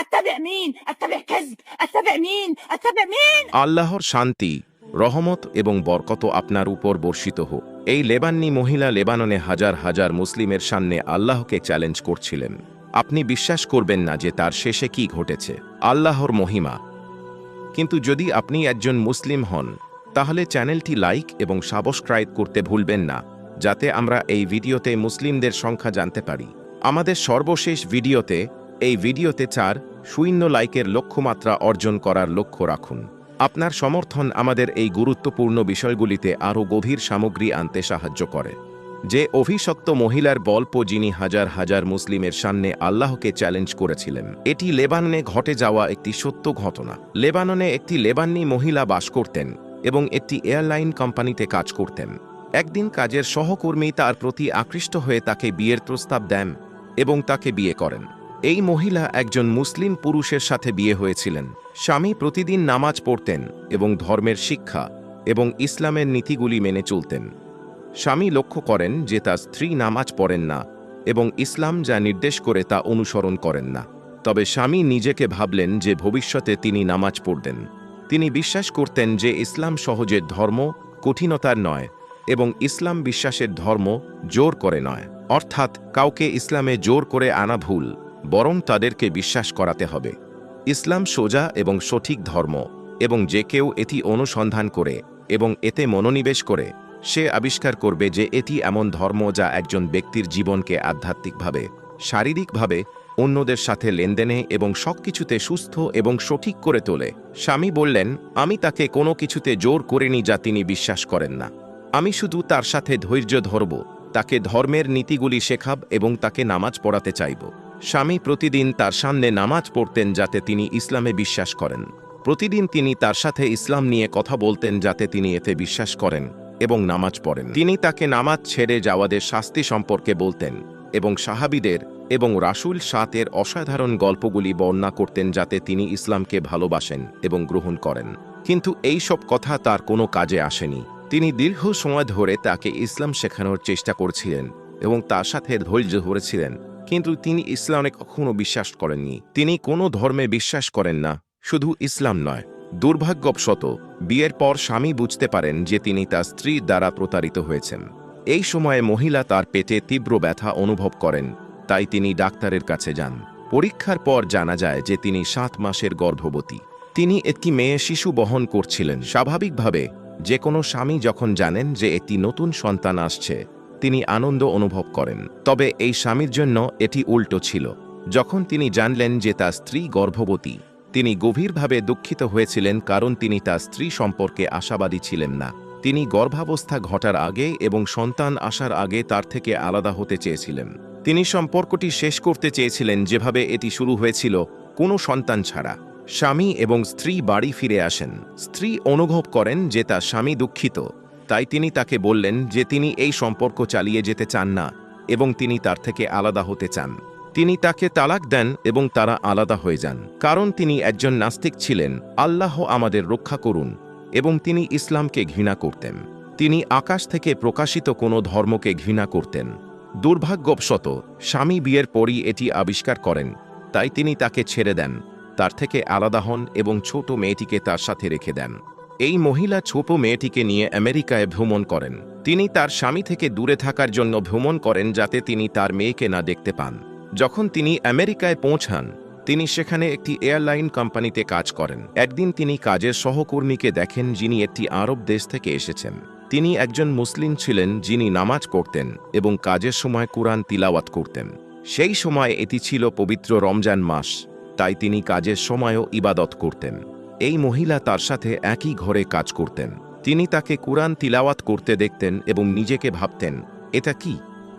اتبع مين اتبع كذب اتبع مين اتبع مين আল্লাহর শান্তি রহমত এবং বরকত আপনার উপর বর্ষিত হোক এই লেবাননি মহিলা লেবাননে হাজার হাজার মুসলিমের সামনে আল্লাহকে চ্যালেঞ্জ করছিলেন আপনি বিশ্বাস করবেন না যে তার শেষে কি ঘটেছে আল্লাহর মহিমা কিন্তু যদি আপনি একজন মুসলিম হন তাহলে চ্যানেলটি লাইক এবং সাবস্ক্রাইব করতে ভুলবেন না যাতে আমরা এই ভিডিওতে মুসলিমদের সংখ্যা জানতে পারি আমাদের সর্বশেষ ভিডিওতে এই ভিডিওতে চার শূন্য লাইকের লক্ষ্যমাত্রা অর্জন করার লক্ষ্য রাখুন। আপনার সমর্থন আমাদের এই গুরুত্বপূর্ণ বিষয়গুলিতে আরও গভীর সামগ্রী আনতে সাহায্য করে। যে অভিশপ্ত মহিলার গল্প যিনি হাজার হাজার মুসলিমের সামনে আল্লাহকে চ্যালেঞ্জ করেছিলেন, এটি লেবাননে ঘটে যাওয়া একটি সত্য ঘটনা। লেবাননে একটি লেবাননি মহিলা বাস করতেন এবং একটি এয়ারলাইন কোম্পানিতে কাজ করতেন। একদিন কাজের সহকর্মী তার প্রতি আকৃষ্ট হয়ে তাকে বিয়ের প্রস্তাব দেন এবং তাকে বিয়ে করেন। এই মহিলা একজন মুসলিম পুরুষের সাথে বিয়ে হয়েছিলেন। স্বামী প্রতিদিন নামাজ পড়তেন এবং ধর্মের শিক্ষা এবং ইসলামের নীতিগুলি মেনে চলতেন। স্বামী লক্ষ্য করেন যে তার স্ত্রী নামাজ পড়েন না এবং ইসলাম যা নির্দেশ করে তা অনুসরণ করেন না। তবে স্বামী নিজেকে ভাবলেন যে ভবিষ্যতে তিনি নামাজ পড়বেন। তিনি বিশ্বাস করতেন যে ইসলাম সহজের ধর্ম কঠিনতার নয় এবং ইসলাম বিশ্বাসের ধর্ম জোর করে নয়। অর্থাৎ কাউকে ইসলামে জোর করে আনা ভুল বরং তাদেরকে বিশ্বাস করাতে হবে। ইসলাম সোজা এবং সঠিক ধর্ম এবং যে কেউ এটি অনুসন্ধান করে এবং এতে মনোনিবেশ করে, সে আবিষ্কার করবে যে এটি এমন ধর্ম যা একজন ব্যক্তির জীবনকে আধ্যাত্মিকভাবে, শারীরিকভাবে, অন্যদের সাথে লেনদেনে এবং সবকিছুতে সুস্থ এবং সঠিক করে তোলে। স্বামী বললেন, আমি তাকে কোনো কিছুতে জোর করিনি যা তিনি বিশ্বাস করেন না। আমি শুধু তার সাথে ধৈর্য ধরব, তাকে ধর্মের নীতিগুলি শেখাব এবং তাকে নামাজ পড়াতে চাইব। স্বামী প্রতিদিন তার সামনে নামাজ পড়তেন যাতে তিনি ইসলামে বিশ্বাস করেন। প্রতিদিন তিনি তার সাথে ইসলাম নিয়ে কথা বলতেন যাতে তিনি এতে বিশ্বাস করেন এবং নামাজ পড়েন। তিনি তাকে নামাজ ছেড়ে যাওয়াদের শাস্তি সম্পর্কে বলতেন এবং সাহাবিদের এবং রাসুল সাতের অসাধারণ গল্পগুলি বর্ণনা করতেন যাতে তিনি ইসলামকে ভালোবাসেন এবং গ্রহণ করেন। কিন্তু এই সব কথা তার কোনো কাজে আসেনি। তিনি দীর্ঘ সময় ধরে তাকে ইসলাম শেখানোর চেষ্টা করছিলেন এবং তার সাথে ধৈর্য ধরেছিলেন। কিন্তু তিনি ইসলামে কখনো বিশ্বাস করেননি। তিনি কোনো ধর্মে বিশ্বাস করেন না, শুধু ইসলাম নয়। দুর্ভাগ্যবশত, বিয়ের পর স্বামী বুঝতে পারেন যে তিনি তার স্ত্রীর দ্বারা প্রতারিত হয়েছেন। এই সময়ে মহিলা তার পেটে তীব্র ব্যথা অনুভব করেন, তাই তিনি ডাক্তারের কাছে যান। পরীক্ষার পর জানা যায় যে তিনি সাত মাসের গর্ভবতী। তিনি একটি মেয়ে শিশু বহন করছিলেন। স্বাভাবিকভাবে, যে কোনো স্বামী যখন জানেন যে একটি নতুন সন্তান আসছে তিনি আনন্দ অনুভব করেন। তবে এই স্বামীর জন্য এটি উল্টো ছিল। যখন তিনি জানলেন যে তার স্ত্রী গর্ভবতী, তিনি গভীরভাবে দুঃখিত হয়েছিলেন কারণ তিনি তার স্ত্রী সম্পর্কে আশাবাদী ছিলেন না। তিনি গর্ভাবস্থা ঘটার আগে এবং সন্তান আসার আগে তার থেকে আলাদা হতে চেয়েছিলেন। তিনি সম্পর্কটি শেষ করতে চেয়েছিলেন যেভাবে এটি শুরু হয়েছিল, কোনো সন্তান ছাড়া। স্বামী এবং স্ত্রী বাড়ি ফিরে আসেন। স্ত্রী অনুভব করেন যে তার স্বামী দুঃখিত। তাই তিনি তাকে বললেন যে তিনি এই সম্পর্ক চালিয়ে যেতে চান না, এবং তিনি তার থেকে আলাদা হতে চান। তিনি তাকে তালাক দেন এবং তারা আলাদা হয়ে যান, কারণ তিনি একজন নাস্তিক ছিলেন। আল্লাহ আমাদের রক্ষা করুন, এবং তিনি ইসলামকে ঘৃণা করতেন। তিনি আকাশ থেকে প্রকাশিত কোনো ধর্মকে ঘৃণা করতেন। দুর্ভাগ্যবশত, স্বামী বিয়ের পরই এটি আবিষ্কার করেন, তাই তিনি তাকে ছেড়ে দেন, তার থেকে আলাদা হন এবং ছোট মেয়েটিকে তার সাথে রেখে দেন। এই মহিলা ছোট মেয়েটিকে নিয়ে আমেরিকায় ভ্রমণ করেন। তিনি তার স্বামী থেকে দূরে থাকার জন্য ভ্রমণ করেন যাতে তিনি তার মেয়েকে না দেখতে পান। যখন তিনি আমেরিকায় পৌঁছান, তিনি সেখানে একটি এয়ারলাইন কোম্পানিতে কাজ করেন। একদিন তিনি কাজের সহকর্মীকে দেখেন যিনি একটি আরব দেশ থেকে এসেছেন। তিনি একজন মুসলিম ছিলেন যিনি নামাজ পড়তেন এবং কাজের সময় কোরআন তিলাওয়াত করতেন। সেই সময় এটি ছিল পবিত্র রমজান মাস, তাই তিনি কাজের সময়ও ইবাদত করতেন। এই মহিলা তার সাথে একই ঘরে কাজ করতেন। তিনি তাকে কোরআন তিলাওয়াত করতে দেখতেন এবং নিজেকে ভাবতেন, এটা কি?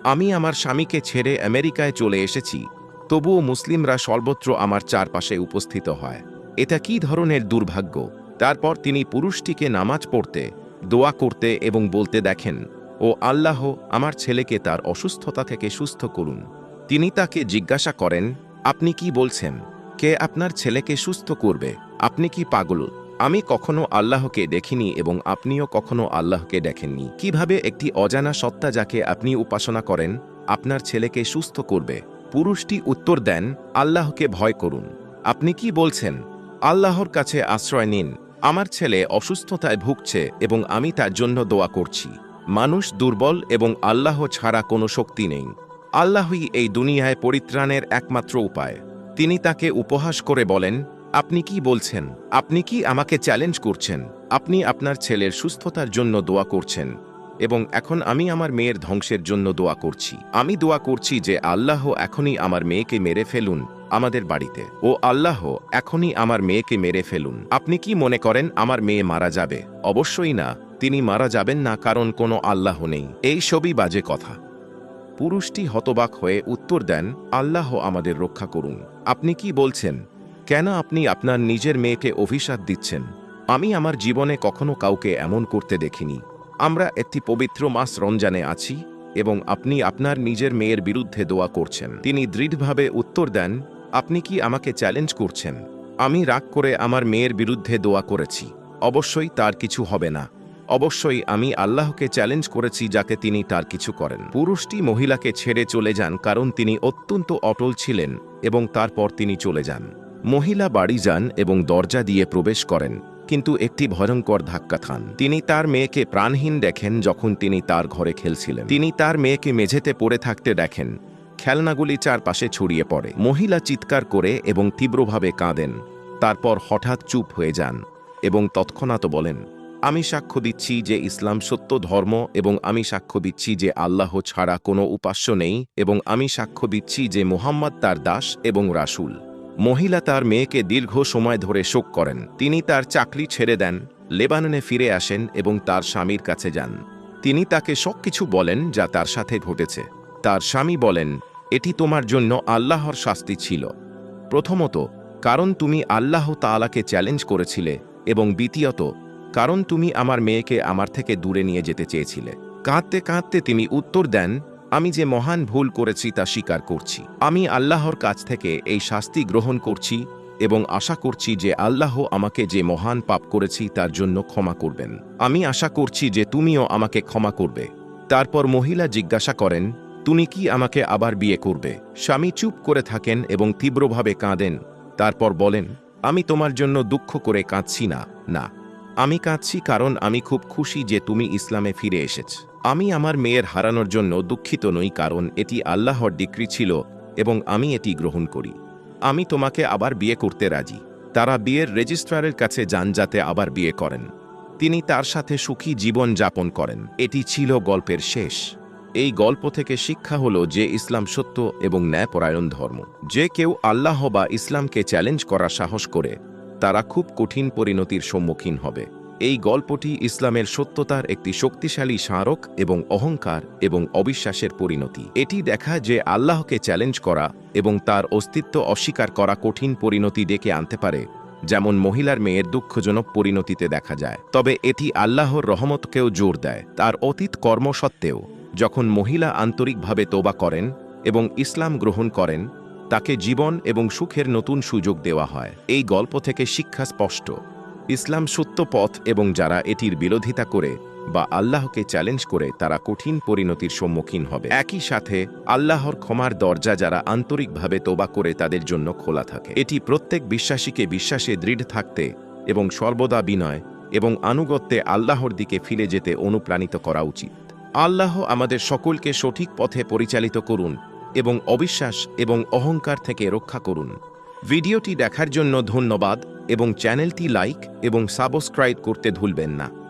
আমি আমার স্বামীকে ছেড়ে আমেরিকায় চলে এসেছি। তবুও মুসলিমরা সর্বত্র আমার চারপাশে উপস্থিত হয়। এটা কি ধরনের দুর্ভাগ্য? তারপর তিনি পুরুষটিকে নামাজ পড়তে, দোয়া করতে এবং বলতে দেখেন, ও আল্লাহ, আমার ছেলেকে তার অসুস্থতা থেকে সুস্থ করুন। তিনি তাকে জিজ্ঞাসা করেন, আপনি কি বলছেন? কে আপনার ছেলেকে সুস্থ করবে? আপনি কি পাগল? আমি কখনো আল্লাহকে দেখিনি এবং আপনিও কখনো আল্লাহকে দেখেননি। কীভাবে একটি অজানা সত্তা যাকে আপনি উপাসনা করেন, আপনার ছেলেকে সুস্থ করবে? পুরুষটি উত্তর দেন, আল্লাহকে ভয় করুন। আপনি কি বলছেন? আল্লাহর কাছে আশ্রয় নিন। আমার ছেলে অসুস্থতায় ভুগছে এবং আমি তার জন্য দোয়া করছি। মানুষ দুর্বল এবং আল্লাহ ছাড়া কোনো শক্তি নেই। আল্লাহই এই দুনিয়ায় পরিত্রাণের একমাত্র উপায়। তিনি তাকে উপহাস করে বলেন আপনি কি বলছেন? আপনি কি আমাকে চ্যালেঞ্জ করছেন? আপনি আপনার ছেলের সুস্থতার জন্য দোয়া করছেন। এবং এখন আমি আমার মেয়ের ধ্বংসের জন্য দোয়া করছি। আমি দোয়া করছি যে আল্লাহ এখনই আমার মেয়েকে মেরে ফেলুন আমাদের বাড়িতে। ও আল্লাহ, এখনই আমার মেয়েকে মেরে ফেলুন। আপনি কি মনে করেন আমার মেয়ে মারা যাবে? অবশ্যই না। তিনি মারা যাবেন না কারণ কোনো আল্লাহ নেই। এই সবই বাজে কথা। পুরুষটি হতবাক হয়ে উত্তর দেন, আল্লাহ আমাদের রক্ষা করুন। আপনি কি বলছেন? কেন আপনি আপনার নিজের মেয়েকে অভিশাপ দিচ্ছেন? আমি আমার জীবনে কখনো কাউকে এমন করতে দেখিনি। আমরা একটি পবিত্র মাস রমজানে আছি এবং আপনি আপনার নিজের মেয়ের বিরুদ্ধে দোয়া করছেন। তিনি দৃঢ়ভাবে উত্তর দেন, আপনি কি আমাকে চ্যালেঞ্জ করছেন? আমি রাগ করে আমার মেয়ের বিরুদ্ধে দোয়া করেছি। অবশ্যই তার কিছু হবে না। অবশ্যই আমি আল্লাহকে চ্যালেঞ্জ করেছি যাকে তিনি তার কিছু করেন। পুরুষটি মহিলাকে ছেড়ে চলে যান কারণ তিনি অত্যন্ত অটল ছিলেন এবং তারপর তিনি চলে যান। মহিলা বাড়ি যান এবং দরজা দিয়ে প্রবেশ করেন, কিন্তু একটি ভয়ঙ্কর ধাক্কা খান। তিনি তার মেয়েকে প্রাণহীন দেখেন যখন তিনি তার ঘরে খেলছিলেন। তিনি তার মেয়েকে মেঝেতে পড়ে থাকতে দেখেন। খেলনাগুলি চারপাশে ছড়িয়ে পড়ে। মহিলা চিৎকার করে এবং তীব্রভাবে কাঁদেন। তারপর হঠাৎ চুপ হয়ে যান এবং তৎক্ষণাৎ বলেন, আমি সাক্ষ্য দিচ্ছি যে ইসলাম সত্য, ধর্ম এবং আমি সাক্ষ্য দিচ্ছি যে আল্লাহ ছাড়া কোনো উপাস্য নেই এবং আমি সাক্ষ্য দিচ্ছি যে মোহাম্মদ তার দাস এবং রাসূল। মহিলা তার মেয়েকে দীর্ঘ সময় ধরে শোক করেন। তিনি তার চাকরি ছেড়ে দেন, লেবাননে ফিরে আসেন এবং তার স্বামীর কাছে যান। তিনি তাকে সবকিছু বলেন যা তার সাথে ঘটেছে। তার স্বামী বলেন, এটি তোমার জন্য আল্লাহর শাস্তি ছিল। প্রথমত, কারণ তুমি আল্লাহ তালাকে চ্যালেঞ্জ করেছিলে এবং দ্বিতীয়ত, কারণ তুমি আমার মেয়েকে আমার থেকে দূরে নিয়ে যেতে চেয়েছিলে। কাঁদতে কাঁদতে তিনি উত্তর দেন আমি যে মহান ভুল করেছি তা স্বীকার করছি। আমি আল্লাহর কাছ থেকে এই শাস্তি গ্রহণ করছি এবং আশা করছি যে আল্লাহ আমাকে যে মহান পাপ করেছি তার জন্য ক্ষমা করবেন। আমি আশা করছি যে তুমিও আমাকে ক্ষমা করবে। তারপর মহিলা জিজ্ঞাসা করেন, তুমি কি আমাকে আবার বিয়ে করবে? স্বামী চুপ করে থাকেন এবং তীব্রভাবে কাঁদেন। তারপর বলেন, আমি তোমার জন্য দুঃখ করে কাঁদছি না না। আমি কাঁদছি কারণ আমি খুব খুশি যে তুমি ইসলামে ফিরে এসেছ। আমি আমার মেয়ের হারানোর জন্য দুঃখিত নই, কারণ এটি আল্লাহর ডিক্রি ছিল এবং আমি এটি গ্রহণ করি। আমি তোমাকে আবার বিয়ে করতে রাজি। তারা বিয়ের রেজিস্ট্রারের কাছে যান যাতে আবার বিয়ে করেন। তিনি তার সাথে সুখী জীবন যাপন করেন। এটি ছিল গল্পের শেষ। এই গল্প থেকে শিক্ষা হল যে ইসলাম সত্য এবং ন্যায়পরায়ণ ধর্ম। যে কেউ আল্লাহ বা ইসলামকে চ্যালেঞ্জ করা সাহস করে, তারা খুব কঠিন পরিণতির সম্মুখীন হবে। এই গল্পটি ইসলামের সত্যতার একটি শক্তিশালী স্মারক এবং অহংকার এবং অবিশ্বাসের পরিণতি। এটি দেখা যে আল্লাহকে চ্যালেঞ্জ করা এবং তার অস্তিত্ব অস্বীকার করা কঠিন পরিণতি ডেকে আনতে পারে, যেমন মহিলার মেয়ের দুঃখজনক পরিণতিতে দেখা যায়। তবে এটি আল্লাহর রহমতকেও জোর দেয়। তার অতীত কর্ম সত্ত্বেও যখন মহিলা আন্তরিকভাবে তোবা করেন এবং ইসলাম গ্রহণ করেন, তাকে জীবন এবং সুখের নতুন সুযোগ দেওয়া হয়। এই গল্প থেকে শিক্ষা স্পষ্ট। ইসলাম সত্য পথ এবং যারা এটির বিরোধিতা করে বা আল্লাহকে চ্যালেঞ্জ করে তারা কঠিন পরিণতির সম্মুখীন হবে। একই সাথে আল্লাহর ক্ষমার দরজা যারা আন্তরিকভাবে তোবা করে তাদের জন্য খোলা থাকে। এটি প্রত্যেক বিশ্বাসীকে বিশ্বাসে দৃঢ় থাকতে এবং সর্বদা বিনয় এবং আনুগত্যে আল্লাহর দিকে ফিরে যেতে অনুপ্রাণিত করা উচিত। আল্লাহ আমাদের সকলকে সঠিক পথে পরিচালিত করুন এবং অবিশ্বাস এবং অহংকার থেকে রক্ষা করুন। ভিডিওটি দেখার জন্য ধন্যবাদ। এবং চ্যানেলটি লাইক এবং সাবস্ক্রাইব করতে ভুলবেন না।